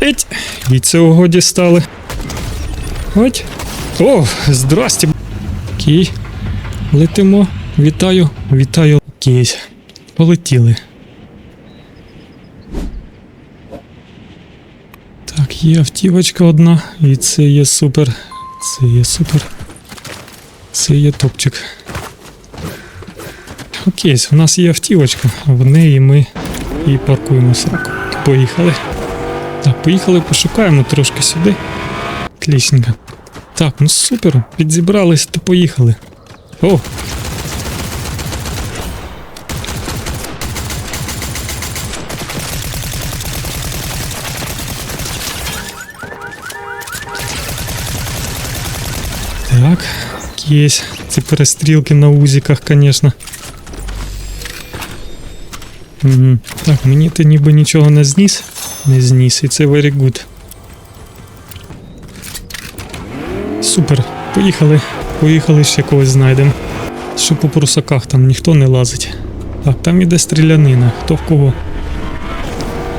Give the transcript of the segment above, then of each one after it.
Еть! І цього дістали. От. О, здрасте. Окей. Летимо. Вітаю, вітаю. Окей. Полетіли. Так, є автівочка одна, і це є супер. Це є супер. Це є топчик. Окей, у нас є автівочка, в неї ми і паркуємося. Поїхали. Так, поїхали, пошукаємо трошки сюди. Отлічненько. Так, ну супер, підзібрались та поїхали. О! Так, є. Ці перестрілки на узіках, звісно. Так, мені ти ніби нічого не зніс. Не зніс, і це very good. Супер. Поїхали. Поїхали ще когось знайдемо. Що по прусаках там ніхто не лазить. Так, там іде стрілянина. Хто в кого?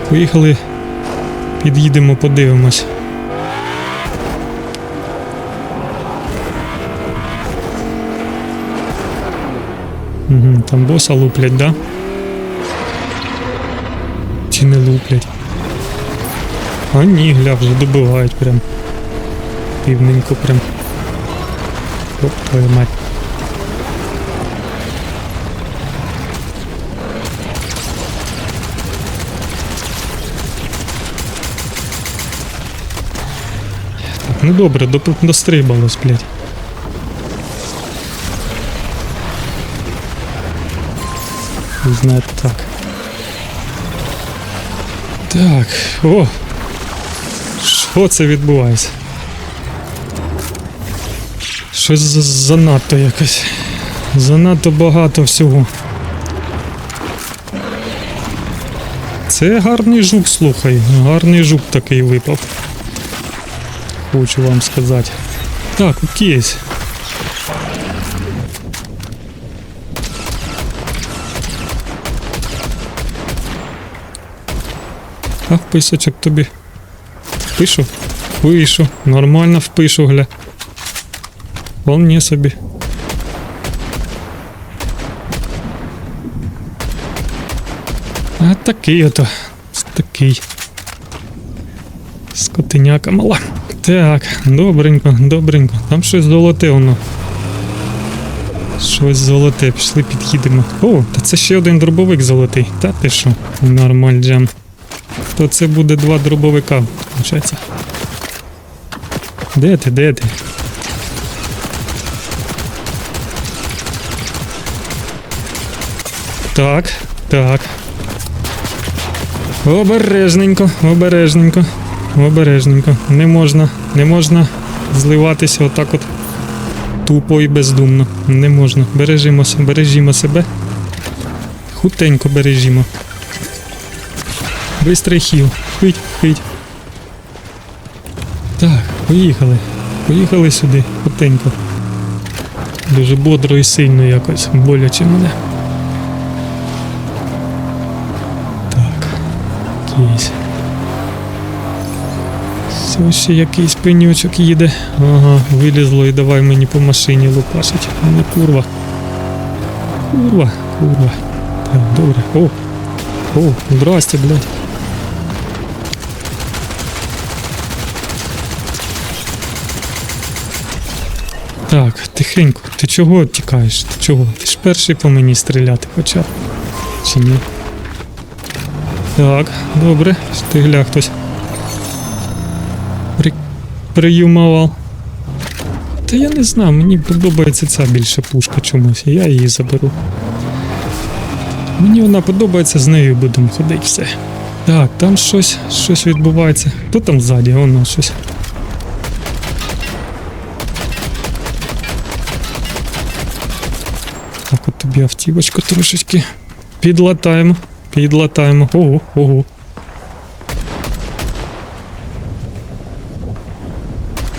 Поїхали. Під'їдемо, подивимось. Угу, там боса луплять, да? Чи не луплять? А ні, гля, вже добивають прям. Півненько прям. Оп, твою мать. Так, ну добре, до, дострибалось, блядь. Не знаю, так. Так, о! Що це відбувається? Щось занадто якось. Занадто багато всього. Це гарний жук, слухай. Гарний жук такий випав. Хочу вам сказати. Так, окей. А вписочок тобі. Пишу? Пишу. Нормально впишу, гля. Вполне собі. А такий ото. Такий. Скотиняка мала. Так, добренько, добренько. Там щось золоте воно. Щось золоте, пішли під'їдемо. О, та це ще один дробовик золотий. Та ти що? Нормаль джем. То це буде два дробовика, виходить. Де ти, де ти? Так, так. Обережненько, обережненько, обережненько. Не можна, не можна зливатися отак от тупо і бездумно. Не можна. Бережімо, бережімо себе. Хутенько бережімо. Бистрий хіл. Хить, хить. Так, поїхали. Поїхали сюди, хутенько. Дуже бодро і сильно якось, боляче мене. Так, якийсь. Все ще якийсь пенючок їде. Ага, вилізло і давай мені по машині лупашить. Не курва. Курва, курва. Так, добре. О, о, здрасте, блядь. Так, тихенько. Ти чого тікаєш? Ти чого? Ти ж перший по мені стріляти почав. Чи ні? Так, добре. Стигля хтось. При... Та я не знаю, мені подобається ця більше пушка чомусь, я її заберу. Мені вона подобається, з нею будемо ходити все. Так, там щось, щось відбувається. Хто там ззаді? Воно щось. От автівочку трошечки підлатаємо. Підлатаємо. Ого, ого.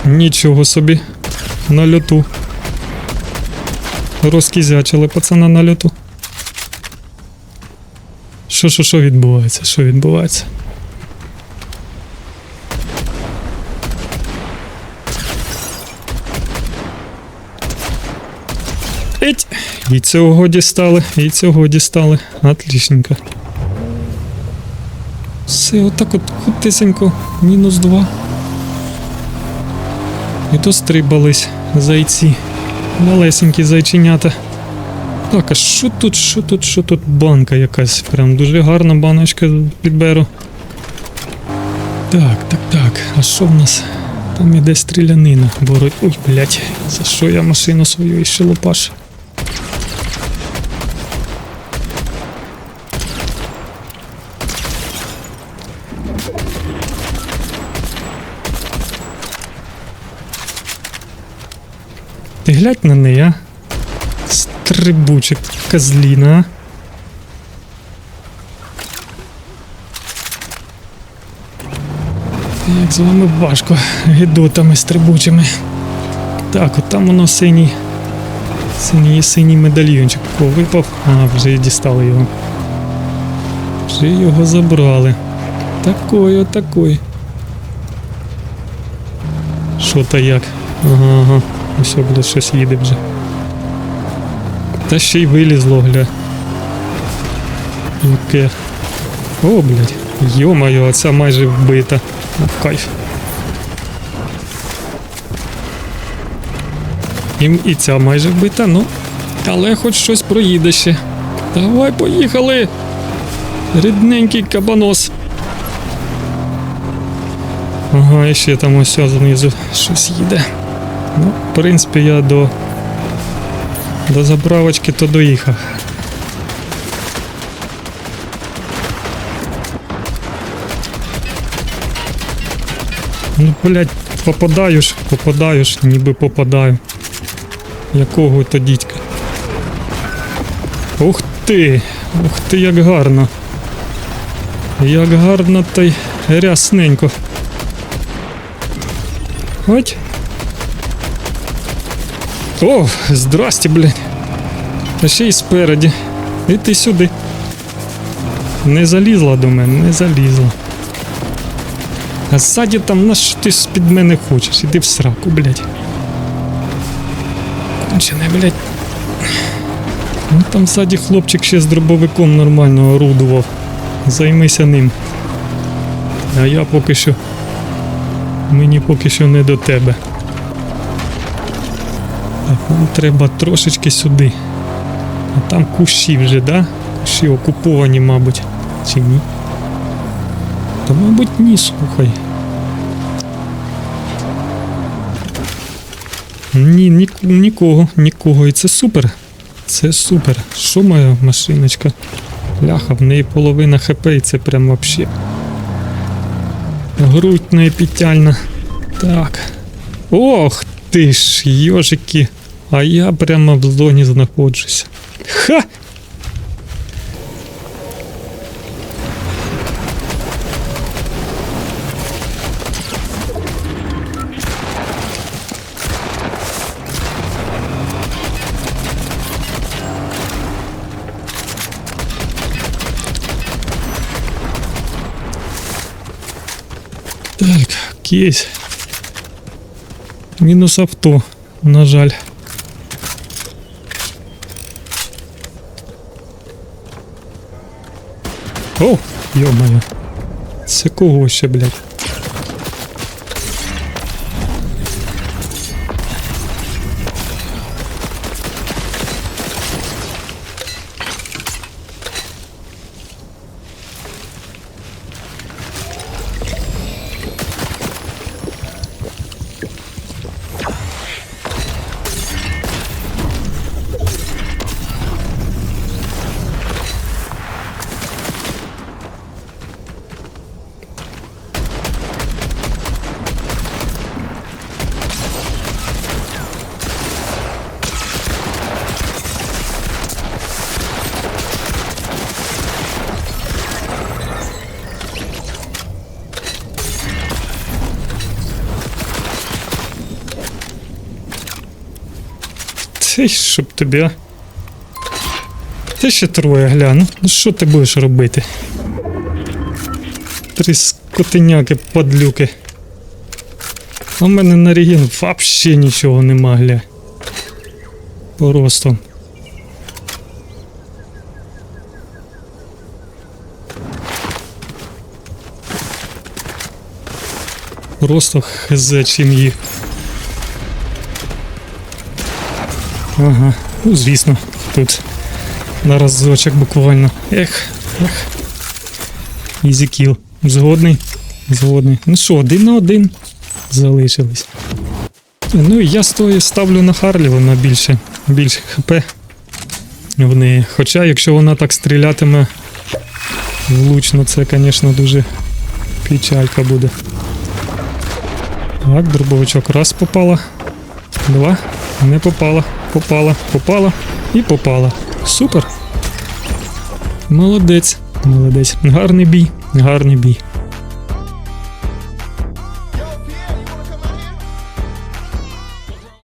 Нічого собі. На льоту. Розкізячили пацана на льоту. Що, що, що відбувається? Що відбувається? І цього дістали, і цього дістали. Отлічненько. Все, отак от хутесенько, мінус два. І дострибались зайці. Малесенькі зайченята. Так, а що тут, що тут, що тут? Банка якась. Прям дуже гарна баночка підберу. Так, так, так. А що в нас? Там іде стрілянина. Боро... Ой, блядь, за що я машину свою іще лопаш? Ти глянь на неї, а? Стрибучик козліна? Як з вами важко, гидотами стрибучими. Так, от там воно синій. Синій синій медальйончик. О, випав. А, вже дістали його. Вже його забрали. Такой, отакой. Що та як? Ага, ага. Ось буде щось їде вже. Та ще й вилізло, гля. Яке. О, блядь. Йо-моє, оця майже вбита. Кайф. І, і ця майже вбита, ну. Але хоч щось проїде ще. Давай, поїхали! Рідненький кабанос. Ага, і ще там ось знизу щось їде. Ну, в принципі, я до. До заправочки то доїхав. Ну, блядь, попадаю ж, ніби попадаю. Якого то дідька? Ух ти! Ух ти, як гарно. Як гарно та й рясненько. Ось. О, здрасте, блядь. А ще й спереді. Іди сюди. Не залізла до мене, не залізла. А ззаді там на що ти з-під мене хочеш? Іди в сраку, блядь. Кончене, блядь. Ну там ззаді хлопчик ще з дробовиком нормально орудував. Займися ним. А я поки що. Мені поки що не до тебе. Так, нам треба трошечки сюди. А там кущі вже, да? Кущі окуповані, мабуть. Чи ні? Та, мабуть, ні, слухай. Ні, ні, нікого, нікого. І це супер. Це супер. Що моя машиночка? Ляха, в неї половина хп, і це прям вообще. Грудь неепітяльна. Так. Ох ти ж, йожики. А я прямо в зоні знаходжуся. Ха! Так, кейс. Мінус авто, на жаль. О, йо-моє. Це кого ще, блядь? Це щоб тебе. Це ще троє гляну. Ну що ти будеш робити? Три скотиняки, падлюки. У мене на регін взагалі нічого нема, гля. Просто. Просто хз чим їх. Ага, ну звісно, тут на разочок буквально. Ех, ех. Ізі кіл. Згодний? Згодний. Ну що, один на один залишились. Ну і я стою ставлю на Харлі, вона більше, більше хп в неї. Хоча, якщо вона так стрілятиме влучно, це, звісно, дуже печалька буде. Так, дробовичок раз попала. Два. Не попала. Попала, попала і попала. Супер. Молодець. Молодець. Гарний бій. Гарний бій.